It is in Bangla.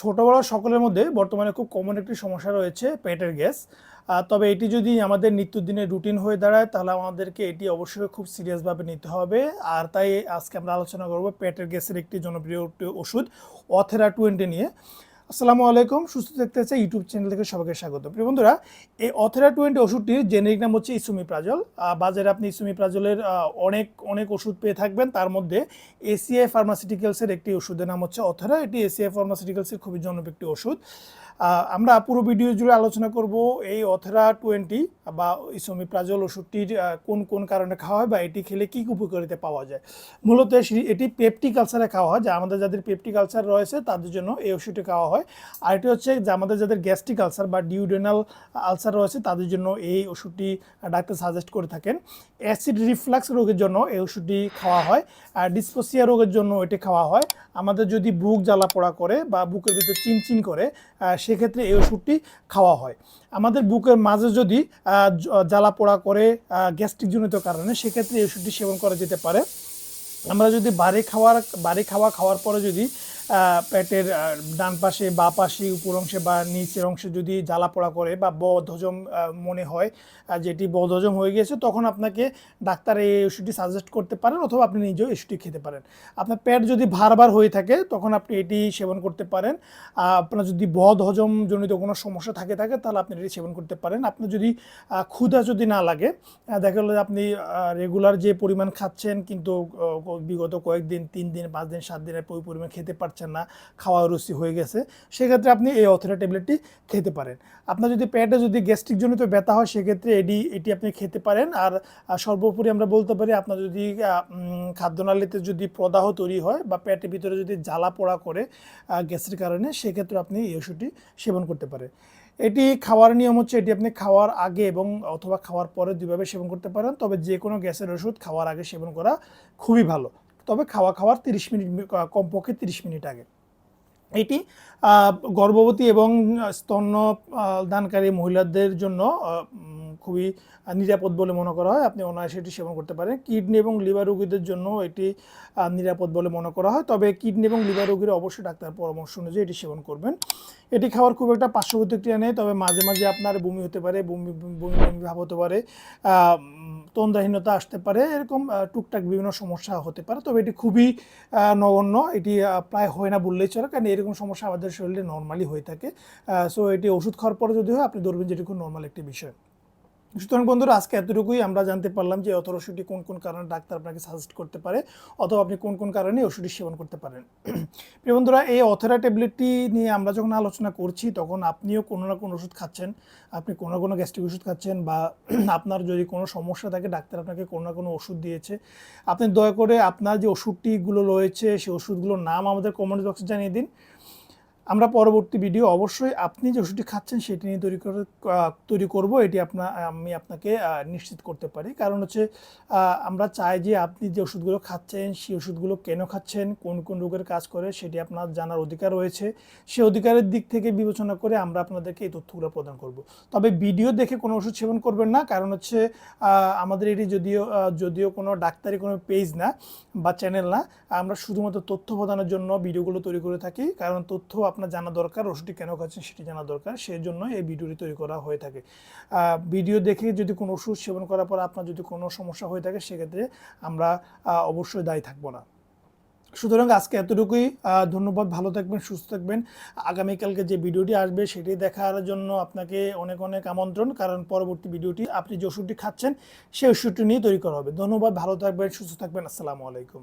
ছোট সকলের মধ্যে বর্তমানে খুব কমন একটি সমস্যা রয়েছে পেটের গ্যাস। তবে এটি যদি আমাদের নিত্যদিনের রুটিন হয়ে দাঁড়ায়, তাহলে আমাদেরকে এটি অবশ্যই খুব সিরিয়াসভাবে নিতে হবে। আর তাই আজকে আমরা আলোচনা করব পেটের গ্যাসের একটি জনপ্রিয় ওষুধ অথেরা টোয়েন্টি নিয়ে। আসসালামু আলাইকুম, সুস্থ দেখতে চাই ইউটিউব চ্যানেল থেকে সবাইকে স্বাগত। প্রিয় বন্ধুরা, এই অথেরা টোয়েন্টি ওষুধটির জেনেরিক নাম হচ্ছে ইসুমিপ্রাজল বাজারে আপনি ইসুমিপ্রাজলের অনেক অনেক ওষুধ পেয়ে থাকবেন। তার মধ্যে এসিআই ফার্মাসিউটিক্যালসের একটি ওষুধের নাম হচ্ছে অথেরা এটি এসিআই ফার্মাসিউটিক্যালসের খুবই জনপ্রিয় একটি ওষুধ। আমরা পুরো ভিডিও জুড়ে আলোচনা করব এই অথেরা টোয়েন্টি বা ইসোমিপ্রাজল ওষুধটির কোন কোন কারণে খাওয়া হয় বা এটি খেলে কী কী উপকারিতা পাওয়া যায়। মূলত এটি পেপটিক আলসারে খাওয়া হয়। যা আমাদের যাদের পেপটিক আলসার রয়েছে, তাদের জন্য এই ওষুধটি খাওয়া হয়। আর এটি হচ্ছে যে আমাদের যাদের গ্যাস্ট্রিক আলসার বা ডিউডেনাল আলসার রয়েছে, তাদের জন্য এই ওষুধটি ডাক্তার সাজেস্ট করে থাকেন। অ্যাসিড রিফ্লাক্স রোগের জন্য এই ওষুধটি খাওয়া হয়। আর ডিসপোসিয়া রোগের জন্য এটি খাওয়া হয়। আমাদের যদি বুক জ্বালা পোড়া করে বা বুকের ভিতর চিনচিন করে সেক্ষেত্রে এই ওষুধটি খাওয়া হয়। আমাদের বুকের মাঝে যদি জ্বালা পোড়া করে গ্যাস্ট্রিক জনিত কারণে, সেক্ষেত্রে এই ওষুধটি সেবন করা যেতে পারে। আমরা যদি বাড়ি খাওয়ার, বাড়ি খাওয়া খাওয়ার পরে যদি পেটের ডান পাশে, বা পাশে, উপর অংশে, বা নিচের অংশে যদি জ্বালা পোড়া করে, বা বদহজম মনে হয় যেটি বদহজম হয়ে গিয়েছে, তখন আপনাকে ডাক্তার এই ওষুধটি সাজেস্ট করতে পারেন, অথবা আপনি নিজেও ওষুধটি খেতে পারেন। আপনার পেট যদি ভারবার হয়ে থাকে, তখন আপনি এটি সেবন করতে পারেন। আপনার যদি বদ হজম জনিত কোনো সমস্যা থাকে থাকে, তাহলে আপনি এটি সেবন করতে পারেন। আপনার যদি ক্ষুধা যদি না লাগে দেখা গেলো আপনি রেগুলার যে পরিমাণ খাচ্ছেন, কিন্তু বিগত কয়েকদিন, তিন দিন, পাঁচ দিন, সাত দিনের পরিমাণ খেতে পারছেন না, খাওয়া রুচি হয়ে গেছে, সেক্ষেত্রে আপনি এই অথেরা ট্যাবলেটটি খেতে পারেন। আপনার যদি পেটে যদি গ্যাস্ট্রিক জনিত ব্যথা হয়, সেক্ষেত্রে এটি এটি আপনি খেতে পারেন। আর সর্বোপরি আমরা বলতে পারি, আপনার যদি খাদ্যনালীতে যদি প্রদাহ তৈরি হয় বা পেটের ভিতরে যদি জ্বালা পোড়া করে গ্যাসের কারণে, সেক্ষেত্রে আপনি এই ওষুধটি সেবন করতে পারেন। এটি খাওয়ার নিয়ম হচ্ছে, এটি আপনি খাওয়ার আগে এবং অথবা খাওয়ার পরে দুইভাবে সেবন করতে পারেন। তবে যে কোনো গ্যাসের ওষুধ খাওয়ার আগে সেবন করা খুবই ভালো। তবে খাওয়া খাওয়ার তিরিশ মিনিট, কমপক্ষে তিরিশ মিনিট আগে। এটি গর্ভবতী এবং স্তন্য দানকারী মহিলাদের জন্য খুবই নিরাপদ বলে মনে করা হয়। আপনি অনায়াসে এটি সেবন করতে পারেন। কিডনি এবং লিভার রোগীদের জন্য এটি নিরাপদ বলে মনে করা হয়। তবে কিডনি এবং লিভার রোগীরা অবশ্যই ডাক্তার পরামর্শ অনুযায়ী এটি সেবন করবেন। এটি খাওয়ার খুব একটা পার্শ্ব প্রতিক্রিয়া নেই, তবে মাঝে মাঝে আপনার বমি হতে পারে, বমি বমি বমি ভাব হতে পারে। তন্দ্রাহীনতা আসতে পারে, এরকম টুকটাক বিভিন্ন সমস্যা হতে পারে। তবে এটি খুবই নগণ্য। এটি প্রায় হয় না বললেই চলে, কারণ এরকম সমস্যা আমাদের শরীরে নর্মালি হয়ে থাকে। সো এটি ওষুধ খাওয়ার পরে যদি হয়, আপনি ধরবেন যেটি খুব নর্মাল একটি বিষয়। সুতরাং বন্ধুরা, আজকে এতটুকুই। আমরা জানতে পারলাম যে অথর ওষুধটি কোন কোন কারণে ডাক্তার আপনাকে সাজেস্ট করতে পারে অথবা আপনি কোন কোন কারণে ওষুধটি সেবন করতে পারেন। প্রিয় বন্ধুরা, এই অথেরা ট্যাবলেটটি নিয়ে আমরা যখন আলোচনা করছি, তখন আপনিও কোনো না কোনো ওষুধ খাচ্ছেন। আপনি কোনো না কোনো গ্যাস্ট্রিক ওষুধ খাচ্ছেন বা আপনার যদি কোনো সমস্যা থাকে, ডাক্তার আপনাকে কোনো না কোনো ওষুধ দিয়েছে। আপনি দয়া করে আপনার যে ওষুধটিগুলো রয়েছে, সেই ওষুধগুলোর নাম আমাদের কমেন্ট বক্সে জানিয়ে দিন। আমরা পরবর্তী ভিডিও অবশ্যই আপনি যে ওষুধটি খাচ্ছেন সেটি নিয়ে তৈরি করে তৈরি করব। এটি আপনার আমি আপনাকে নিশ্চিত করতে পারি। কারণ হচ্ছে আমরা চাই যে আপনি যে ওষুধগুলো খাচ্ছেন, সেই ওষুধগুলো কেন খাচ্ছেন, কোন কোন রোগের কাজ করে, সেটি আপনার জানার অধিকার রয়েছে। সেই অধিকারের দিক থেকে বিবেচনা করে আমরা আপনাদেরকে এই তথ্যগুলো প্রদান করব। তবে ভিডিও দেখে কোনো ওষুধ সেবন করবেন না। কারণ হচ্ছে আমাদের এটি যদিও যদিও কোনো ডাক্তারি, কোনো পেজ না বা চ্যানেল না, আমরা শুধুমাত্র তথ্য প্রদানের জন্য ভিডিওগুলো তৈরি করে থাকি। কারণ তথ্য আপনার জানা দরকার, ওষুধটি কেন খাচ্ছেন সেটি জানা দরকার সেই জন্য এই ভিডিওটি তৈরি করা হয়ে থাকে। ভিডিও দেখে যদি কোনো ওষুধ সেবন করার পর আপনার যদি কোনো সমস্যা হয়ে থাকে, সেক্ষেত্রে আমরা অবশ্যই দায়ী থাকব না। সুতরাং আজকে এতটুকুই ধন্যবাদ, ভালো থাকবেন, সুস্থ থাকবেন। আগামীকালকে যে ভিডিওটি আসবে, সেটি দেখার জন্য আপনাকে অনেক অনেক আমন্ত্রণ, কারণ পরবর্তী ভিডিওটি আপনি যে ওষুধটি খাচ্ছেন, সেই ওষুধটি নিয়ে তৈরি করা হবে। ধন্যবাদ, ভালো থাকবেন, সুস্থ থাকবেন, আসসালামু আলাইকুম।